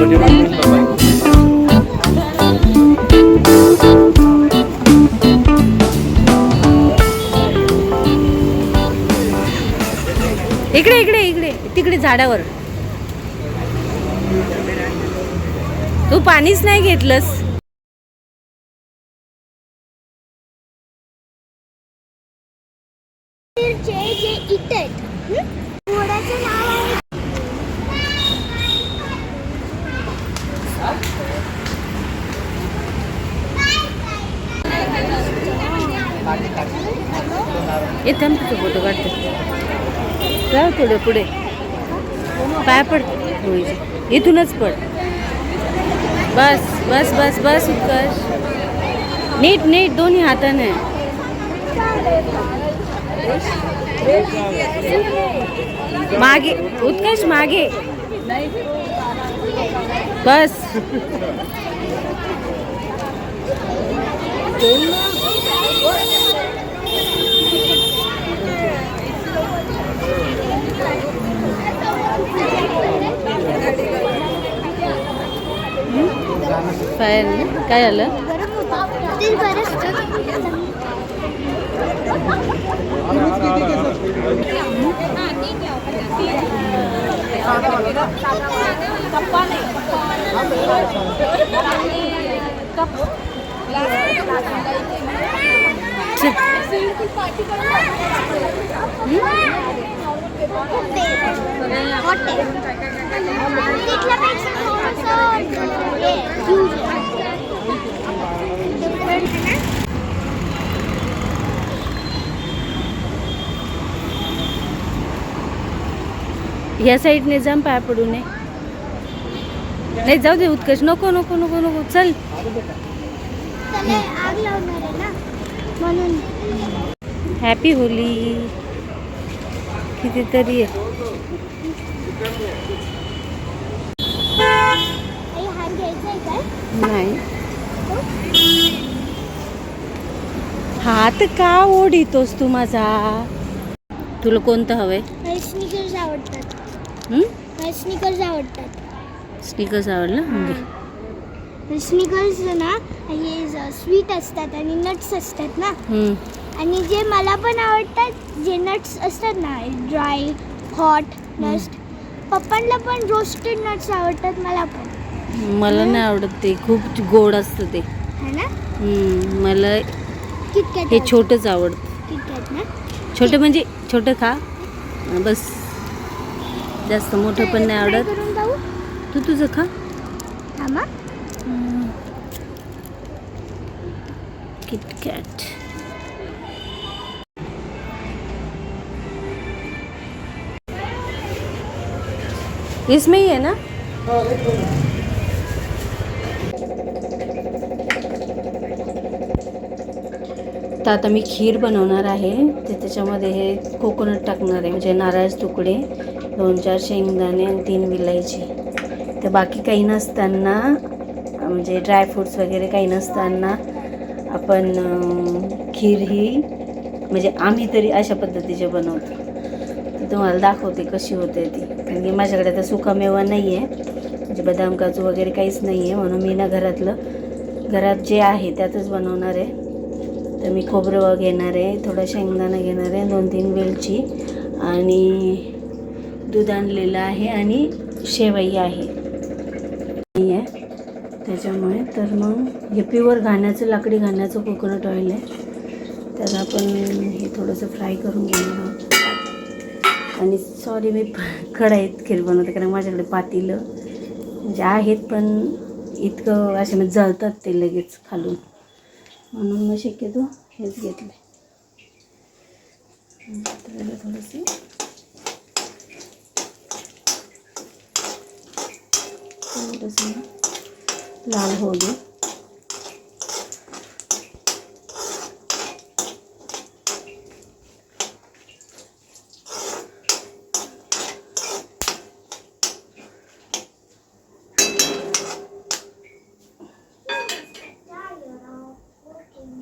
इकडे इकडे इकडे तिकडे झाडावर. तू पाणीच नाही घेतलंस. जे जे इथे आहेत हं? घोड्याचं नाव आहे येते तुझं फोटो काढते जाऊ थोडं पुढे. पाय पड. होईल इथूनच पड. बस बस बस बस उत्कर्ष. नीट नीट दोन्ही हाताने. मागे उत्कर्ष मागे. बस. काय काय आलं गरम होतं ते बरंच हॉट आहे तिथल्यापेक्षा थोडंसं हे huge आहे. Different आहे ना? या साईडने जाम पाय पडू नये. नाही जाऊ दे उत्कर्ष. नको नको नको नको. चल. हॅपी होली. कितीतरी आहे. नाही. हात का ओढितोस तू माझा? तुला कोणतं हवंय? आवडतात. स्निकर्स आवडतात. स्निकर्स आवडलं? म्हणजे? स्निकर्स ना हे स्वीट असतात आणि नट्स असतात ना. आणि जे मला पण आवडतात जे नट्स असतात ना ड्राय हॉट नट्स पप्पांना पण रोस्टेड नट्स आवडतात मला पण. मला नाही आवडत ते. खूप गोड असतं ते. ना? मला हे छोटंच आवडतं. छोटं म्हणजे छोटं खा. बस. जास्त मोठं पण नाही आवडत. तू तुझं खा. किटकॅट. इसमें ही है ना? तर आता मी खीर बनवणार आहे. ते त्याच्यामध्ये हे कोकोनट टाकणार आहे. म्हणजे नारळ तुकडे. दोन चार शेंगदाणे आणि तीन विलायची. तर बाकी काही नसताना म्हणजे ड्रायफ्रूट्स वगैरे काही नसताना आपण खीर ही म्हणजे आम्ही तरी अशा पद्धतीचे बनवतो. तर तुम्हाला दाखवते कशी होते ती. कारण की माझ्याकडे आता सुकामेवा नाही आहे म्हणजे बदाम काजू वगैरे काहीच नाही आहे म्हणून मी ना घरातलं घरात जे आहे त्यातच बनवणार आहे. तर मी खोबरं घेणार आहे थोडा शेंगदाणा घेणार आहे दोन तीन वेलची आणि दूध आणलेलं आहे आणि शेवई आहे. आहे. त्याच्यामुळे तर मग हे प्युअर घाण्याचं लाकडी घाण्याचं कोकोनट ऑइल आहे. तर आपण हे थोडंसं फ्राय करून घेणार आहोत. आणि सॉरी मी कढाईत खीर बनवते कारण माझ्याकडे पातेलं म्हणजे आहेत पण इतकं असे म्हणजे जळतात ते लगेच खालून. म्हणून मग शक्यतो हेच घेतलं तर थोडंसं थोडंसं लाल होऊ दे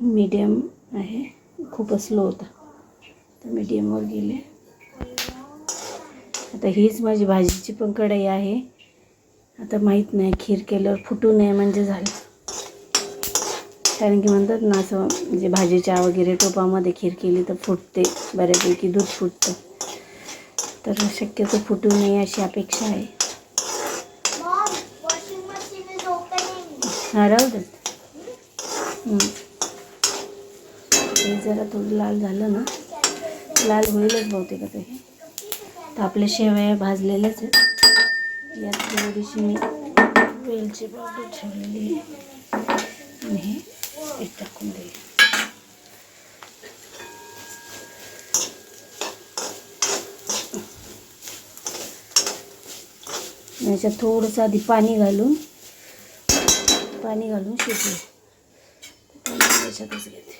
मीडियम आहे. खूपच स्लो होता. तर मीडियमवर गेले. आता हीच माझी भाजीची पण कढई आहे. आता माहीत नाही खीर केल्यावर फुटू नये म्हणजे झालं. कारण की म्हणतात ना असं म्हणजे भाजीच्या वगैरे टोपामध्ये खीर केली तर फुटते बऱ्यापैकी दूध फुटतं. तर शक्यतो फुटू नये अशी अपेक्षा आहे. हा राहू. हे जरा थोडं लाल झालं ना. लाल होईलच बहुतेक आता हे. तर आपल्या शेवया भाजलेल्याच आहेत. यात थोडीशी मी वेलची पावडर ठेवलेली आहे. आणि हे एक टाकून देईल. याच्यात थोडंसं आधी पाणी घालून पाणी घालून शिजू पाणी याच्यातच घेते.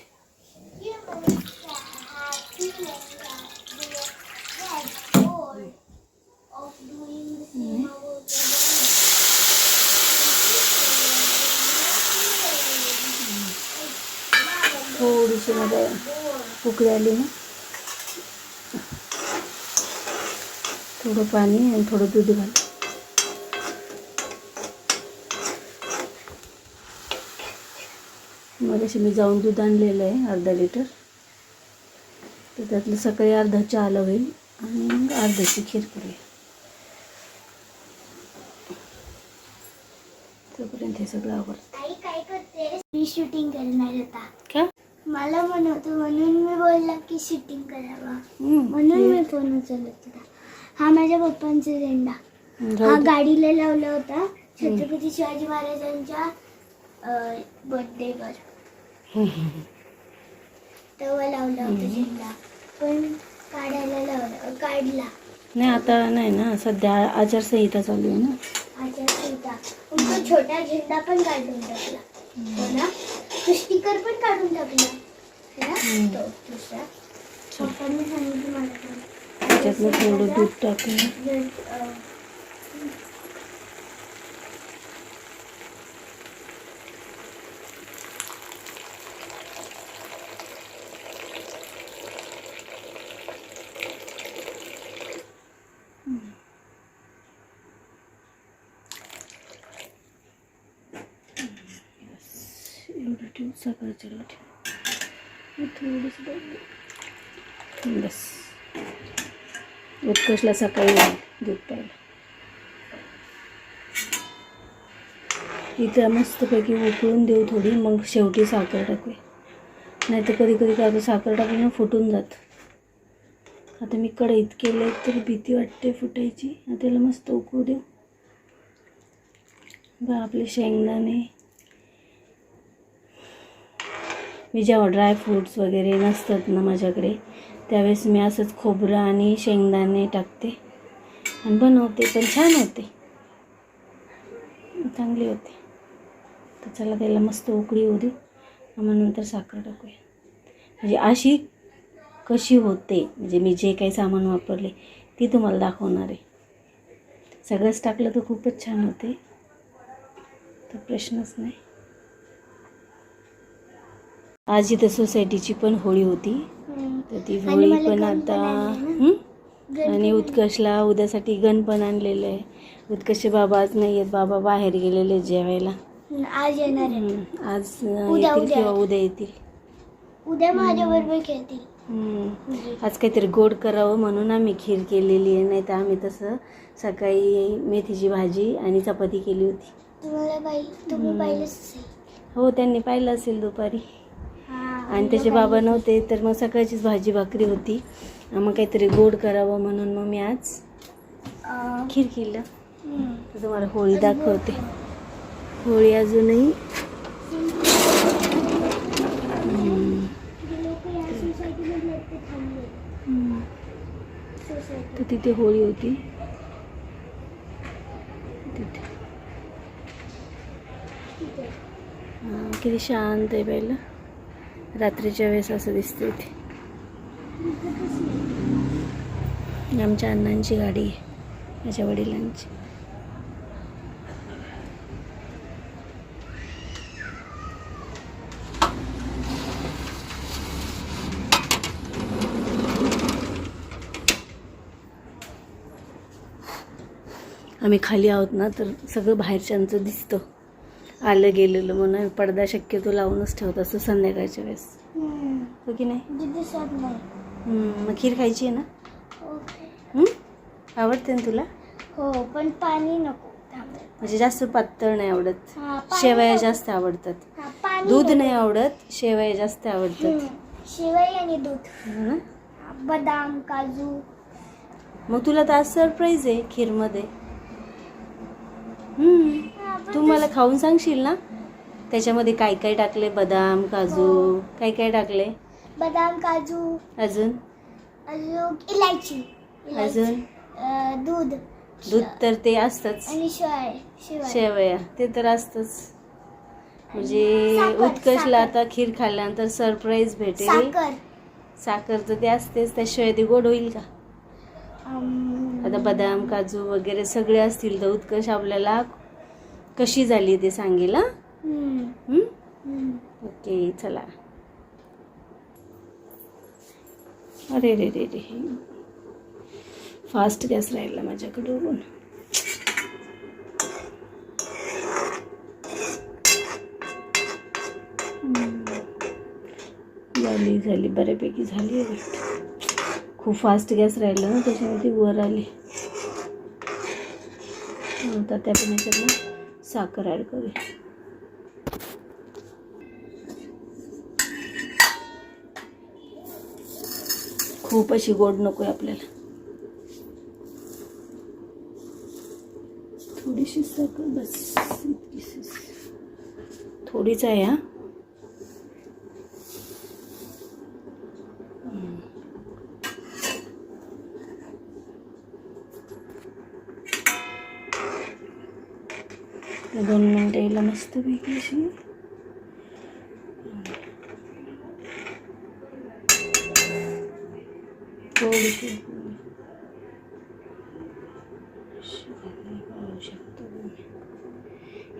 थोडीशी मध्ये उकळी आली ना. थोडं पाणी आणि थोडं दूध घाल मग अशी मी जाऊन दूध आणलेलं आहे अर्धा लिटर. तर त्यातलं सकाळी अर्धा चहाला होईल आणि मग अर्ध्याची खीर करूया. तोपर्यंत हे सगळं आवडतं शूटिंग करणार होता का? मला म्हणतो म्हणून मी बोलला की शूटिंग करावा. म्हणून मी फोन उचलत होता. हा माझ्या पप्पांचा झेंडा. हा. गाडीला लावला होता छत्रपती शिवाजी महाराजांच्या बर्थडेवर हम्म, तेव्हा लावला होता झेंडा. पण काढायला लावला काढला. नाही आता नाही ना सध्या आचारसंहिता चालू आहे ना. आचारसंहिता. छोटा झेंडा पण काढून टाकला. हो ना? स्टिकर पण काढून टाकला. दुसरा. पप्पांनी सांगितलं मला पण. त्याच्यातलं थोडं दूध टाकून जर, अं, एवढं बस. उत्कर्षला सकाळी येईल दूध प्यायला. इथं मस्तपैकी उकळून देऊ थोडी मग शेवटी साखर टाकूया. नाही तर कधी कधी काय साखर टाकून फुटून जात. आता मी कढईत केलं तर भीती वाटते फुटायची. त्याला मस्त उकळू देऊ. बा आपले शेंगदाणे. मी जेव्हा ड्रायफ्रूट्स वगैरे नसतात ना माझ्याकडे त्यावेळेस मी असंच खोबरं आणि शेंगदाणे टाकते आणि बनवते पण छान होते. चांगली होते. तर चला त्याला मस्त उकळी होऊ देऊ. मग नंतर साखर टाकूया. म्हणजे अशी कशी होते म्हणजे मी जे काही सामान वापरले ती तुम्हाला दाखवणार आहे. सगळंच टाकलं तर खूपच छान होते. तर प्रश्नच नाही. आज इथं सोसायटीची पण होळी होती. तर ती होळी पण आता आणि उत्कर्षला उद्यासाठी गण पण आणलेलं आहे. उत्कर्ष बाबा आज नाही आहेत बाबा बाहेर गेलेले जेवायला. आज येणार. आज येतील उद्या. किंवा उद्या येतील. उद्या माझ्या बरोबर खेळतील. आज काहीतरी गोड करावं म्हणून आम्ही खीर केलेली आहे नाही तर आम्ही तसं सकाळी मेथीची भाजी आणि चपाती केली होती. तुम्हाला तुम्ही असेल. हो त्यांनी पाहिलं असेल दुपारी. आणि त्याचे बाबा नव्हते तर मग सकाळचीच भाजी भाकरी होती. मग काहीतरी गोड करावं म्हणून मग मी आज खीर केलं तुम्हाला होळी दाखवते. होळी अजूनही तर तिथे होळी होती. तिथे. किती शांत आहे पहिलं रात्रीच्या वेळेस असं दिसतं इथे. आमच्या अण्णांची गाडी आहे माझ्या वडिलांची. आम्ही खाली आहोत ना तर सगळं बाहेरच्यांचं दिसतं. आलं गेलेलं म्हणून पडदा शक्यतो लावूनच ठेवत असतो संध्याकाळच्या वेळेस. हम्म. हो की नाही? दिसत नाही. हम्म, मग खीर खायची आहे ना? ओके. हम्म? आवडते ना तुला? हो पण पाणी नको. म्हणजे जास्त पातळ नाही आवडत. हा, शेवया. जास्त आवडतात. हा, पाणी दूध. नाही आवडत शेवया जास्त आवडतात. शिवाय आणि दूध. बदाम काजू. मग तुला तर आज सरप्राईज आहे खीरमध्ये. तू मला खाऊन सांगशील ना? त्याच्यामध्ये काय काय टाकले? बदाम काजू काय काय टाकले? बदाम काजू अजून? अजून इलायची. अजून? दूध दूध तर ते असतंच. आणि शिवाय ते तर असतंच. म्हणजे उत्कर्षला. आता खीर खाल्ल्यानंतर सरप्राईज भेटेल. साखर तर ते असतेच त्याशिवाय ते गोड होईल का? आता बदाम काजू वगैरे सगळे असतील तर उत्कर्ष आपल्याला कशी झाली ते सांगेल. ओके चला. अरे रे रे रे. फास्ट गॅस राहिला माझ्याकडून. झाली झाली. बऱ्यापैकी झाली आहे. खूप फास्ट गॅस राहिला ना त्याच्यामध्ये वर आली. नंतर त्या पण याच्यात साखर ॲड करूया. खूप अशी गोड नको आहे आपल्याला. थोडीशी साखर बस थोडीच आहे हा? दोन मिनटं यायला मस्त पैकी अशी थोडीशी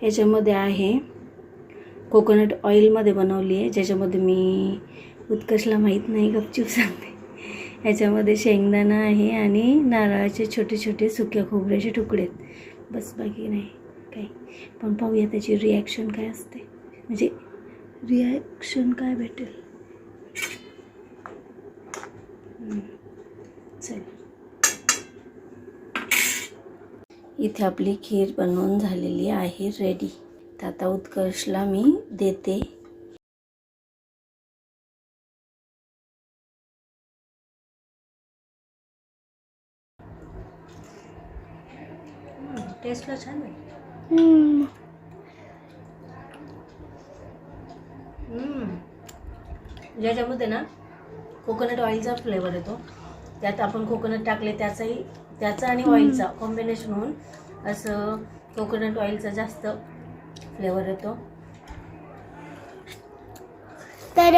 याच्यामध्ये आहे कोकोनट ऑइलमध्ये बनवली आहे. ज्याच्यामध्ये मी उत्कर्षला माहीत नाही गपचूप सांगते. याच्यामध्ये शेंगदाणा आहे आणि नारळाचे छोटे छोटे सुक्या खोबऱ्याचे तुकडे आहेत. बस बाकी नाही. काय? पण पाहूया त्याची रिॲक्शन काय असते. म्हणजे रिॲक्शन काय भेटेल? चल. इथे आपली खीर बनवून झालेली आहे रेडी तर आता उत्कर्षला मी देते. टेस्टला छान आहे. ज्याच्यामध्ये ना कोकोनट ऑइलचा फ्लेवर येतो. त्यात आपण कोकोनट टाकले त्याचाही त्याचा आणि ऑइलचा कॉम्बिनेशन होऊन असं कोकोनट ऑइलचा जास्त फ्लेवर येतो. तर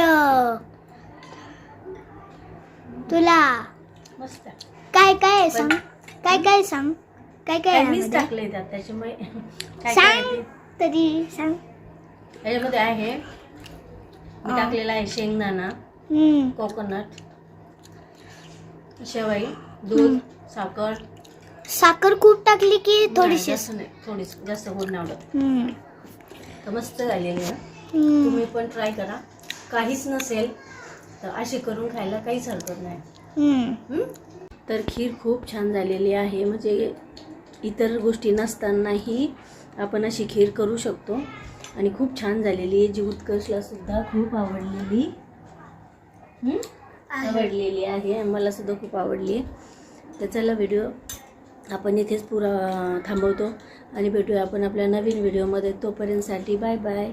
तुला मस्त. काय काय सांग? काय काय सांग? काय काय आहे मीच यामध्ये? टाकले त्यात त्याच्यामुळे काय काय सांग ते? तरी सांग याच्यामध्ये आहे मी. टाकलेला आहे शेंगदाणा हम्म. कोकोनट शेवई दूध साखर साखर खूप टाकली की नाही, थोडीशी जास्त नाही थोडीच जास्त गोड नाही आवडत हम्म. तर मस्त झालेली आहे हम्म. तुम्ही पण ट्राय करा काहीच नसेल तर अशी करून खायला काहीच हरकत नाही हम्म. हं? तर खीर खूप छान झालेली आहे म्हणजे इतर गोष्टी नसतानाही आपण अशी खीर करू शकतो. आणि खूप छान झालेली आहे. जी उत्कर्षला सुद्धा खूप आवडलेली? आवडलेली आहे. मला सुद्धा खूप आवडली आहे. तर चला व्हिडिओ आपण इथेच पुरा थांबवतो. आणि भेटूया आपण आपल्या नवीन व्हिडिओमध्ये तोपर्यंतसाठी बाय बाय